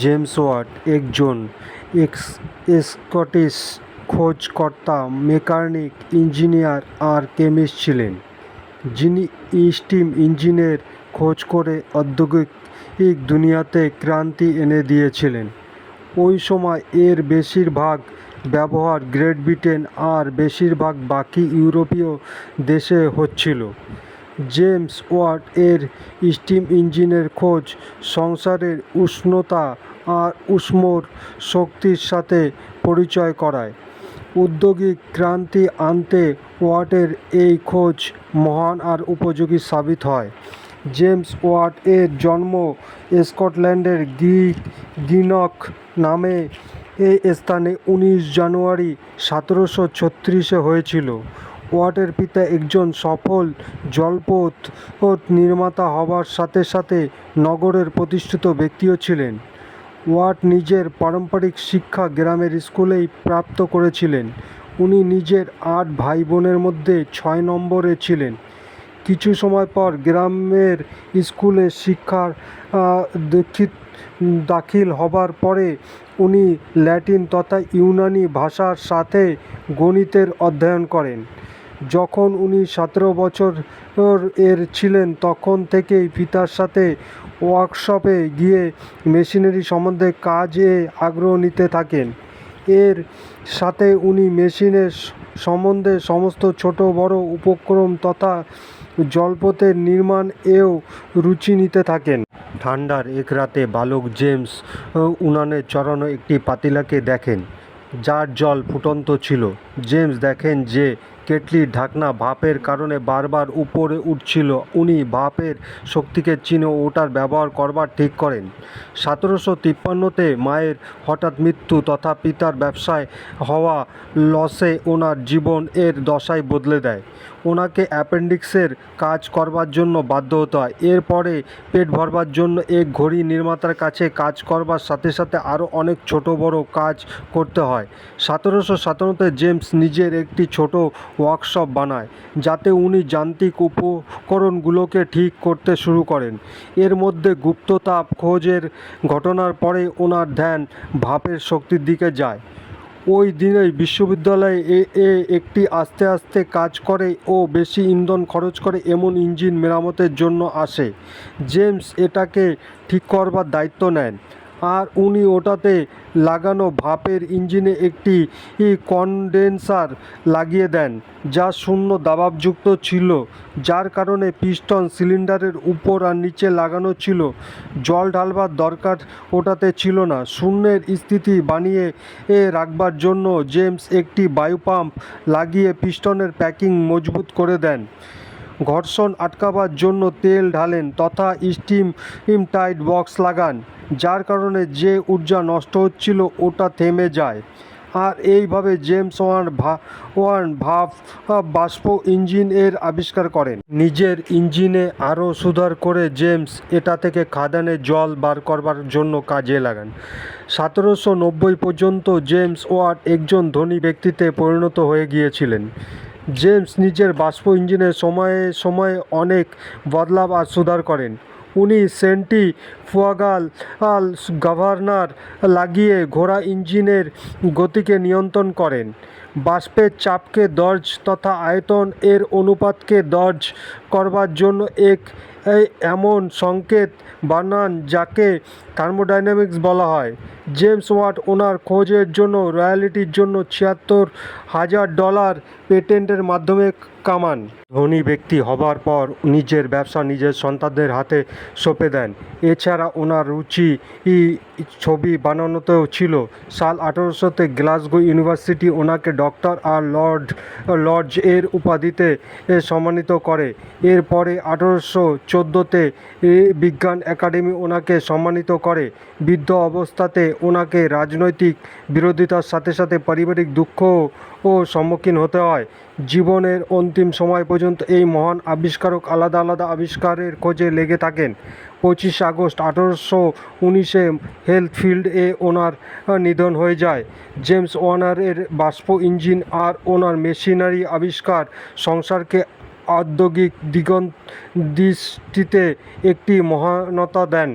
James Watt একজন Scottish খোঁজকর্তা, mechanic, engineer আর কেমিস্ট ছিলেন। যিনি স্টিম ইঞ্জিনের খোঁজ করে ঔদ্যোগিক দুনিয়াতে ক্রান্তি এনে দিয়েছিলেন। ওই সময় এর বেশিরভাগ ব্যবহার গ্রেট ব্রিটেন আর বেশিরভাগ বাকি ইউরোপীয় দেশে হচ্ছিল। জেমস ওয়াট এর স্টিম ইঞ্জিনের খোঁজ, সংসারের উষ্ণতা আর উষ্মর শক্তির সাথে পরিচয় করায়। ঔদ্যোগিক ক্রান্তি আনতে ওয়াটের এই খোঁজ মহান আর উপযোগী সাবিত হয়। জেমস ওয়াট এর জন্ম স্কটল্যান্ডের গি গিনক নামে এই স্থানে উনিশ জানুয়ারি সতেরোশো ছত্রিশে হয়েছিল। ওয়াটের পিতা একজন সফল জলপথ পথ নির্মাতা হবার সাথে সাথে নগরের প্রতিষ্ঠিত ব্যক্তিও ছিলেন। ওয়াট নিজের পারম্পরিক শিক্ষা গ্রামের স্কুলেই প্রাপ্ত করেছিলেন। উনি নিজের আট ভাই বোনের মধ্যে ছয় নম্বরে ছিলেন। কিছু সময় পর গ্রামের স্কুলে শিক্ষার দীক্ষিত দাখিল হবার পরে উনি ল্যাটিন তথা ইউনানি ভাষার সাথে গণিতের অধ্যয়ন করেন। যখন উনি সতেরো বছর এর ছিলেন, তখন থেকেই পিতার সাথে ওয়ার্কশপে গিয়ে মেশিনারি সম্বন্ধে কাজে আগ্রহ নিতে থাকেন। এর সাথে উনি মেশিনের সম্বন্ধে সমস্ত ছোট, বড় উপক্রম তথা জলপথের নির্মাণ এও রুচি নিতে থাকেন। ঠান্ডার এক রাতে বালক জেমস উনানে চড়ানো একটি পাতিলাকে দেখেন, যার জল ফুটন্ত ছিল। জেমস দেখেন যে কেটলির ঢাকনা ভাপের কারণে বারবার উপরে উঠছিল। উনি ভাপের শক্তিকে চিনে ওটার ব্যবহার করবার ঠিক করেন। সতেরোশো তিপ্পান্নতে মায়ের হঠাৎ মৃত্যু তথা পিতার ব্যবসায় হওয়া লসে ওনার জীবন এর দশাই বদলে দেয়। ওনাকে অ্যাপেন্ডিক্সের কাজ করবার জন্য বাধ্য হতে হয়। এরপরে পেট ভরবার জন্য এক ঘড়ি নির্মাতার কাছে কাজ করবার সাথে সাথে আরও অনেক ছোট বড় কাজ করতে হয়। সতেরোশো সাতান্নতে জেমস নিজের একটি ছোট ওয়ার্কশপ বানায়, যাতে উনি যান্ত্রিক উপকরণগুলোকে ঠিক করতে শুরু করেন। এর মধ্যে গুপ্ততাপ খোঁজের ঘটনার পরে ওনার ধ্যান ভাপের শক্তির দিকে যায়। ওই দিনেই বিশ্ববিদ্যালয়ে এ এ একটি আস্তে আস্তে কাজ করে ও বেশি ইন্ধন খরচ করে এমন ইঞ্জিন মেরামতের জন্য আসে। জেমস এটাকে ঠিক করবার দায়িত্ব নেন। আর উনি ওটাতে লাগানো ভাপের ইঞ্জিনে একটি কনডেন্সার লাগিয়ে দেন, যা শূন্য দাবাবযুক্ত ছিল, যার কারণে পিস্টন সিলিন্ডারের উপর আর নিচে লাগানো ছিল। জল ঢালবার দরকার ওটাতে ছিল না। শূন্যের স্থিতি বানিয়ে এ রাখবার জন্য জেমস একটি বায়ু পাম্প লাগিয়ে পিস্টনের প্যাকিং মজবুত করে দেন। ঘর্ষণ আটকাবার জন্য তেল ঢালেন তথা স্টিম টাইট বক্স লাগান। যার কারণে যে ঊর্জা নষ্ট হচ্ছিল ওটা থেমে যায়। আর এইভাবে জেমস ওয়ান ভা ওয়ান ভাব বাষ্প ইঞ্জিন এর আবিষ্কার করেন। নিজের ইঞ্জিনে আরও সুধার করে জেমস এটা থেকে খাদানে জল বার করবার জন্য কাজে লাগান। সতেরোশো নব্বই পর্যন্ত জেমস ওয়াট একজন ধনী ব্যক্তিতে পরিণত হয়ে গিয়েছিলেন। জেমস নিজের বাষ্প ইঞ্জিনে সময়ে সময়ে অনেক বদলাব আর সুধার করেন। উনি সেন্টি ফুয়াগাল আল গভর্নর লাগিয়ে ঘোড়া ইঞ্জিনের গতিকে নিয়ন্ত্রণ করেন। বাষ্পের চাপকে দর্জ তথা আয়তন এর অনুপাতকে দর্জ করবার জন্য এক এমন সংকেত বানান যাকে থার্মোডাইনামিক্স বলা হয়। জেমস ওয়াট ওনার খোঁজের জন্য রয়্যালিটির জন্য ছিয়াত্তর হাজার ডলার পেটেন্টের মাধ্যমে কামান। ধনী ব্যক্তি হবার পর নিজের ব্যবসা নিজের সন্তানদের হাতে সঁপে দেন। এছাড়া ওনার রুচি ছবি বানানোতেও ছিল। সাল আঠারোশোতে গ্লাসগো ইউনিভার্সিটি ওনাকে ডক্টর আর লর্ড, লর্ডস এর উপাধিতে সম্মানিত করে। এরপরে আঠারোশো চোদ্দোতে বিজ্ঞান একাডেমি ওনাকে সম্মানিত করে। বৃদ্ধ অবস্থাতে ওনাকে রাজনৈতিক বিরোধিতার সাথে সাথে পারিবারিক দুঃখ ও সম্মুখীন হতে হয়। জীবনের অন্তিম সময় পর্যন্ত এই মহান আবিষ্কারক আলাদা আলাদা আবিষ্কারের খোঁজে লেগে থাকেন। পঁচিশে আগস্ট আঠারোশো উনিশে হেলথ ফিল্ড এ ওনার নিধন হয়ে যায়। জেমস ওয়ানারের বাষ্প ইঞ্জিন আর ওনার মেশিনারি আবিষ্কার সংসারকে ঔদ্যোগিক দিগন্ত দৃষ্টিতে একটি মহানতা দেন।